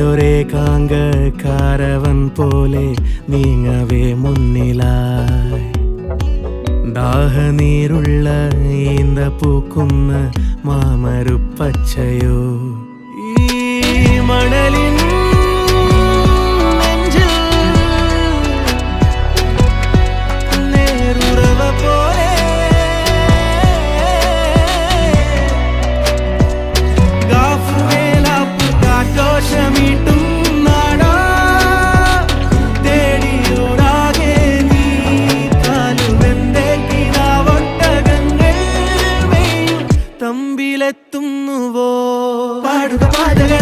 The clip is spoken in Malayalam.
നീയൊരേകാങ്ക കാരവൻ പോലെ നീങ്ങവേ മുന്നിലായി. ദാഹനീരുള്ള ഈന്ത പൂക്കുന്ന മാമരുപ്പച്ചയോ. ഈ മണ മുമ്പിലെത്തുന്നുവോ പാടുക പാടുക